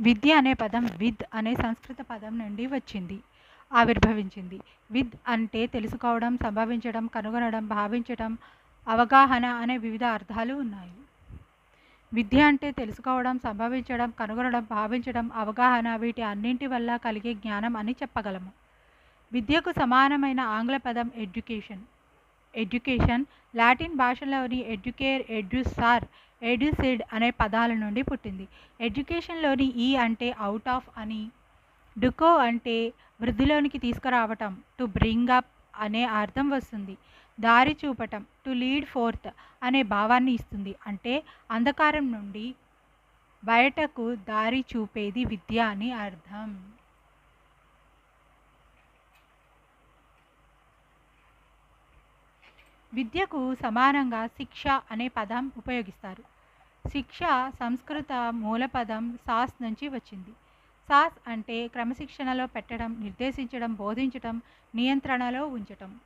విద్య అనే పదం విద్ అనే సంస్కృత పదం నుండి వచ్చింది ఆవిర్భవించింది. విద్ అంటే తెలుసుకోవడం సంభవించడం కనుగొనడం భావించడం అవగాహన అనే వివిధ అర్థాలు ఉన్నాయి. విద్య అంటే తెలుసుకోవడం సంభవించడం కనుగొనడం భావించడం అవగాహన వీటి అన్నింటి వల్ల కలిగే జ్ఞానం అని చెప్పగలము. విద్యకు సమానమైన ఆంగ్ల పదం ఎడ్యుకేషన్. ఎడ్యుకేషన్ లాటిన్ భాషలోని ఎడ్యుకేర్ ఎడ్యుసార్ ఎడ్యుసిడ్ అనే పదాల నుండి పుట్టింది. ఎడ్యుకేషన్లోని ఈ అంటే అవుట్ ఆఫ్ అని డుకో అంటే వృద్ధిలోనికి తీసుకురావటం టు బ్రింగ్ అప్ అనే అర్థం వస్తుంది. దారి చూపటం టు లీడ్ ఫోర్త్ అనే భావాన్ని ఇస్తుంది. అంటే అంధకారం నుండి బయటకు దారి చూపేది విద్య అని అర్థం. విద్యకు సమానంగా శిక్ష అనే పదం ఉపయోగిస్తారు. శిక్ష సంస్కృత మూలపదం సాస్ నుంచి వచ్చింది. సాస్ అంటే క్రమశిక్షణలో పెట్టడం నిర్దేశించడం బోధించటం నియంత్రణలో ఉంచటం.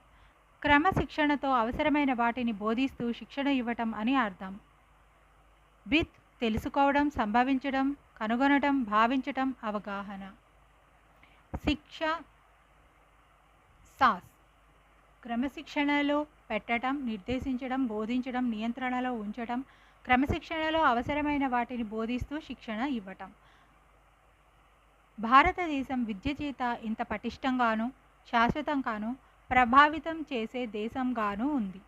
క్రమశిక్షణతో అవసరమైన వాటిని బోధిస్తూ శిక్షణ ఇవ్వటం అని అర్థం. విత్ తెలుసుకోవడం సంభవించడం కనుగొనటం భావించటం అవగాహన. శిక్ష సాస్. క్రమశిక్షణలో పెట్టడం నిర్దేశించడం బోధించడం నియంత్రణలో ఉంచడం క్రమశిక్షణలో అవసరమైన వాటిని బోధిస్తూ శిక్షణ ఇవ్వటం. భారతదేశం విద్య చేత ఇంత పటిష్టంగాను శాశ్వతంగాను ప్రభావితం చేసే దేశంగాను ఉంది.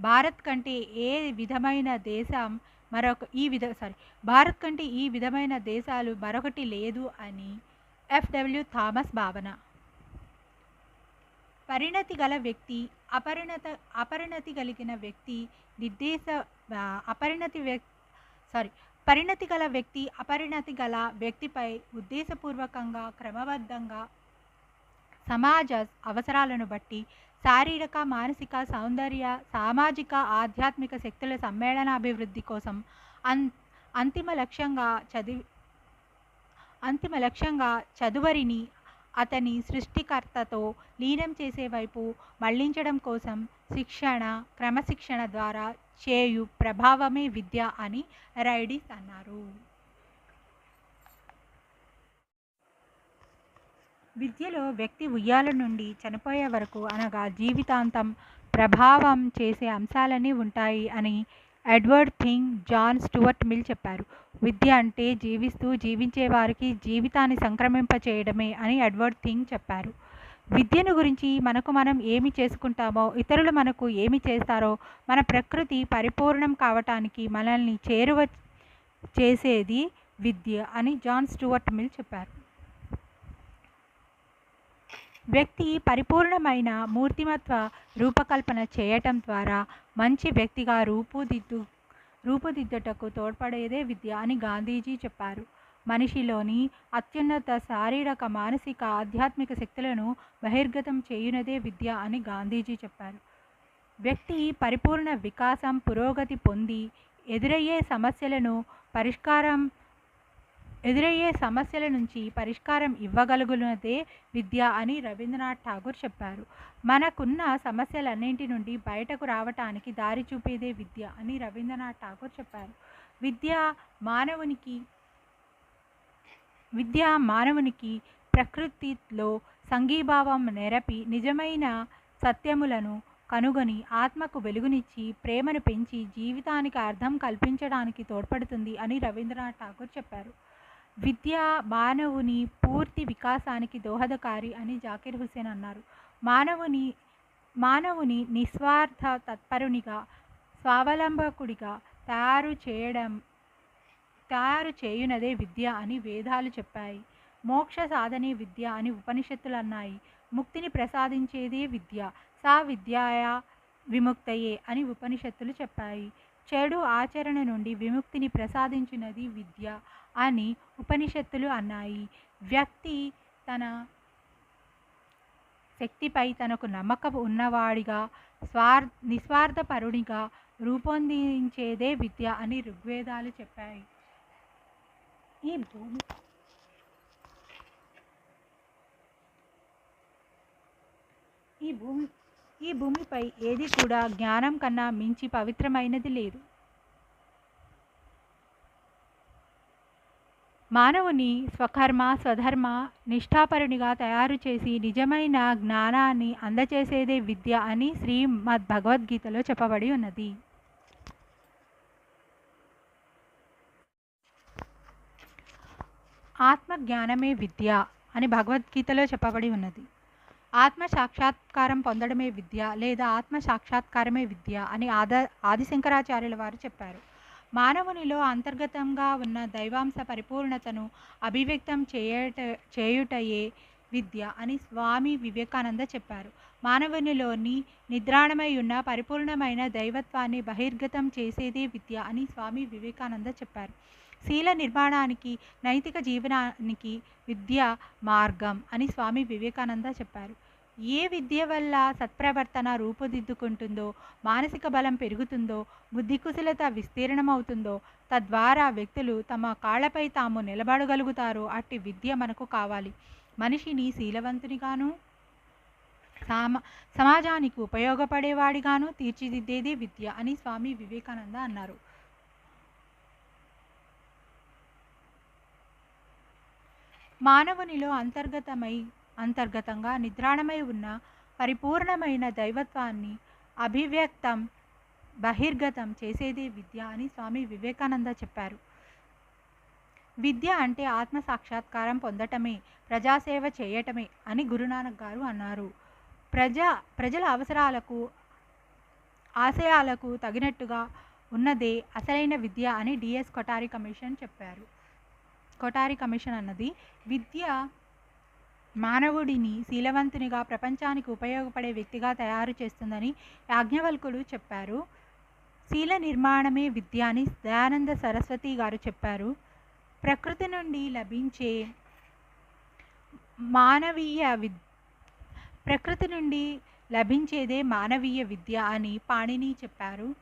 భారత్ కంటే ఏ విధమైన దేశం మరొక ఈ విధ సారీ భారత్ కంటే ఈ విధమైన దేశాలు మరొకటి లేదు అని ఎఫ్డబ్ల్యూ థామస్ భావన. పరిణతి గల వ్యక్తి అపరిణత అపరిణతి కలిగిన వ్యక్తి నిర్దేశ అపరిణతి వ్యక్ సారీ పరిణతి గల వ్యక్తి అపరిణతి గల వ్యక్తిపై ఉద్దేశపూర్వకంగా క్రమబద్ధంగా సమాజ అవసరాలను బట్టి శారీరక మానసిక సౌందర్య సామాజిక ఆధ్యాత్మిక శక్తుల సమ్మేళనాభివృద్ధి కోసం అన్ అంతిమ లక్ష్యంగా చదివి అంతిమ లక్ష్యంగా చదువరిని అతని సృష్టికర్తతో లీనం చేసే వైపు మళ్ళించడం కోసం శిక్షణ క్రమశిక్షణ ద్వారా చేయు ప్రభావమే విద్య అని రైడిస్ అన్నారు. విద్యలో వ్యక్తి ఉయ్యాల నుండి చనిపోయే వరకు అనగా జీవితాంతం ప్రభావం చేసే అంశాలన్నీ ఉంటాయి అని ఎడ్వర్డ్ థింగ్ జాన్ స్టువర్ట్ మిల్ చెప్పారు. విద్య అంటే జీవిస్తూ జీవించే వారికి జీవితాన్ని సంక్రమింప చేయడమే అని ఎడ్వర్డ్ థింగ్ చెప్పారు. విద్యను గురించి మనకు మనం ఏమి చేసుకుంటామో ఇతరులు మనకు ఏమి చేస్తారో మన ప్రకృతి పరిపూర్ణం కావటానికి మనల్ని చేరువ చేసేది విద్య అని జాన్ స్టూవర్ట్ మిల్ చెప్పారు. వ్యక్తి పరిపూర్ణమైన మూర్తిమత్వ రూపకల్పన చేయటం ద్వారా మంచి వ్యక్తిగా రూపుదిద్దు రూపుదిద్దుటకు తోడ్పడేదే విద్య అని గాంధీజీ చెప్పారు. మనిషిలోని అత్యున్నత శారీరక మానసిక ఆధ్యాత్మిక శక్తులను బహిర్గతం చేయునదే విద్య అని గాంధీజీ చెప్పారు. వ్యక్తి పరిపూర్ణ వికాసం పురోగతి పొంది ఎదురయ్యే సమస్యలను పరిష్కారం ఎదురయ్యే సమస్యల నుంచి పరిష్కారం ఇవ్వగలుగునదే విద్య అని రవీంద్రనాథ్ ఠాగూర్ చెప్పారు. మనకున్న సమస్యలన్నింటి నుండి బయటకు రావటానికి దారి చూపేదే విద్య అని రవీంద్రనాథ్ ఠాగూర్ చెప్పారు. విద్య మానవునికి విద్య మానవునికి ప్రకృతిలో సంఘీభావం నెరపి నిజమైన సత్యములను కనుగొని ఆత్మకు వెలుగునిచ్చి ప్రేమను పెంచి జీవితానికి అర్థం కల్పించడానికి తోడ్పడుతుంది అని రవీంద్రనాథ్ ఠాగూర్ చెప్పారు. విద్య మానవుని పూర్తి వికాసానికి దోహదకారి అని జాకిర్ హుసేన్ అన్నారు. మానవుని మానవుని నిస్వార్థ తత్పరునిగా స్వావలంబకుడిగా తయారు చేయడం తయారు చేయునదే విద్య అని వేదాలు చెప్పాయి. మోక్ష సాధనే విద్య అని ఉపనిషత్తులు అన్నాయి. ముక్తిని ప్రసాదించేదే విద్య. సా విద్యాయ విముక్తయే అని ఉపనిషత్తులు చెప్పాయి. చెడు ఆచరణ నుండి విముక్తిని ప్రసాదించినది విద్య అని ఉపనిషత్తులు అన్నాయి. వ్యక్తి తన శక్తిపై తనకు నమ్మకం ఉన్నవాడిగా స్వార్ నిస్వార్థపరునిగా రూపొందించేదే విద్య అని ఋగ్వేదాలు చెప్పాయి. ఈ భూమి ఈ భూమి ఈ భూమిపై ఏది కూడా జ్ఞానం కన్నా మించి పవిత్రమైనది లేదు. మానవుని స్వకర్మ స్వధర్మ నిష్ఠాపరునిగా తయారు చేసి నిజమైన జ్ఞానాన్ని అందచేసేదే విద్య అని శ్రీమద్ భగవద్గీతలో చెప్పబడి ఉన్నది. ఆత్మ జ్ఞానమే విద్య అని భగవద్గీతలో చెప్పబడి ఉన్నది. ఆత్మ సాక్షాత్కారం పొందడమే విద్య లేదా ఆత్మ సాక్షాత్కారమే విద్య అని ఆద ఆదిశంకరాచార్యుల వారు చెప్పారు. మానవునిలో అంతర్గతంగా ఉన్న దైవాంశ పరిపూర్ణతను అభివ్యక్తం చేయట చేయుటయే విద్య అని స్వామి వివేకానంద చెప్పారు. మానవునిలోని నిద్రాణమై ఉన్న పరిపూర్ణమైన దైవత్వాన్ని బహిర్గతం చేసేదే విద్య అని స్వామి వివేకానంద చెప్పారు. శీల నిర్మాణానికి నైతిక జీవనానికి విద్య మార్గం అని స్వామి వివేకానంద చెప్పారు. ఏ విద్య వల్ల సత్ప్రవర్తన రూపుదిద్దుకుంటుందో మానసిక బలం పెరుగుతుందో బుద్ధి కుశలత విస్తీర్ణమవుతుందో తద్వారా వ్యక్తులు తమ కాళ్ళపై తాము నిలబడగలుగుతారో అట్టి విద్య మనకు కావాలి. మనిషిని శీలవంతునిగాను సామ సమాజానికి ఉపయోగపడేవాడిగాను తీర్చిదిద్దేది విద్య అని స్వామి వివేకానంద అన్నారు. మానవునిలో అంతర్గతమై అంతర్గతంగా నిద్రాణమై ఉన్న పరిపూర్ణమైన దైవత్వాన్ని అభివ్యక్తం బహిర్గతం చేసేదే విద్య అని స్వామి వివేకానంద చెప్పారు. విద్య అంటే ఆత్మ సాక్షాత్కారం పొందటమే ప్రజాసేవ చేయటమే అని గురునానక్ గారు అన్నారు. ప్రజా ప్రజల అవసరాలకు ఆశయాలకు తగినట్టుగా ఉన్నదే అసలైన విద్య అని డిఎస్ కొటారి కమిషన్ చెప్పారు. కొటారి కమిషన్ అన్నది విద్య మానవుడిని శీలవంతునిగా ప్రపంచానికి ఉపయోగపడే వ్యక్తిగా తయారు చేస్తుందని యాజ్ఞవల్కులు చెప్పారు. శీల నిర్మాణమే విద్య అని దయానంద సరస్వతి గారు చెప్పారు. ప్రకృతి నుండి లభించే మానవీయ విద్ ప్రకృతి నుండి లభించేదే మానవీయ విద్య అని పాణిని చెప్పారు.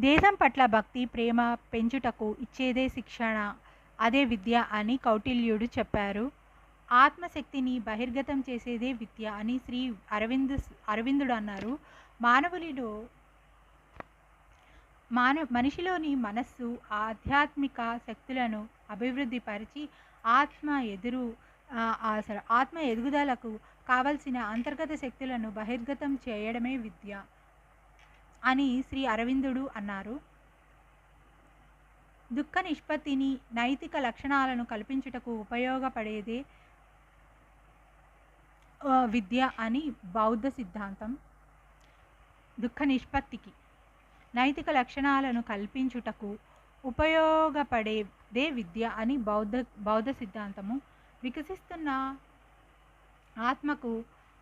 దేశం పట్ల భక్తి ప్రేమ పెంచుటకు ఇచ్చేదే శిక్షణ అదే విద్య అని కౌటిల్యుడు చెప్పారు. ఆత్మశక్తిని బహిర్గతం చేసేదే విద్య అని శ్రీ అరవింద్ అరవిందుడు అన్నారు. మానవునిలో మాన మనిషిలోని మనస్సు ఆధ్యాత్మిక శక్తులను అభివృద్ధి పరిచి ఆత్మ ఎదురు ఆత్మ ఎదుగుదలకు కావలసిన అంతర్గత శక్తులను బహిర్గతం చేయడమే విద్య అని శ్రీ అరవిందుడు అన్నారు. దుఃఖ నిష్పత్తిని నైతిక లక్షణాలను కల్పించుటకు ఉపయోగపడేదే విద్య అని బౌద్ధ సిద్ధాంతం. దుఃఖ నిష్పత్తికి నైతిక లక్షణాలను కల్పించుటకు ఉపయోగపడేదే విద్య అని బౌద్ధ బౌద్ధ సిద్ధాంతము వికసిస్తున్న ఆత్మకు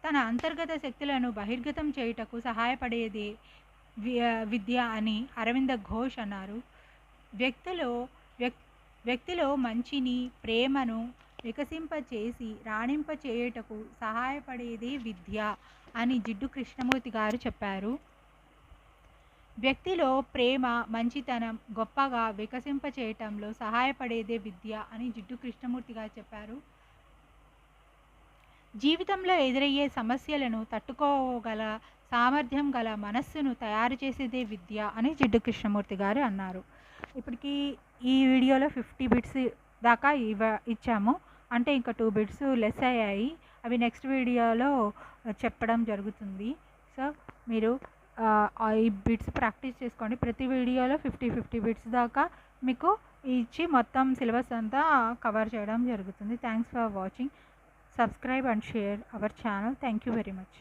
తన అంతర్గత శక్తులను బహిర్గతం చేయుటకు సహాయపడేదే విద్య అని అరవింద ఘోష్ అన్నారు. వ్యక్తులు వ్యక్ వ్యక్తిలో మంచిని ప్రేమను వికసింపచేసి రాణింపచేయుటకు సహాయపడేదే విద్య అని జిడ్డు కృష్ణమూర్తి గారు చెప్పారు. వ్యక్తిలో ప్రేమ మంచితనం గొప్పగా వికసింపచేయటంలో సహాయపడేదే విద్య అని జిడ్డు కృష్ణమూర్తి గారు చెప్పారు. జీవితంలో ఎదురయ్యే సమస్యలను తట్టుకోగల సామర్థ్యం గల మనస్సును తయారు చేసేదే విద్య అని జిడ్డు కృష్ణమూర్తి గారు అన్నారు. ఇప్పటికి ఈ వీడియోలో ఫిఫ్టీ బిట్స్ దాకా ఇవ ఇచ్చాము. అంటే ఇంకా టూ బిట్స్ లెస్ అయ్యాయి. అవి నెక్స్ట్ వీడియోలో చెప్పడం జరుగుతుంది. సో మీరు ఈ బిట్స్ ప్రాక్టీస్ చేసుకోండి. ప్రతి వీడియోలో ఫిఫ్టీ ఫిఫ్టీ బిట్స్ దాకా మీకు ఇచ్చి మొత్తం సిలబస్ అంతా కవర్ చేయడం జరుగుతుంది. Thanks for watching subscribe and share our channel thank you very much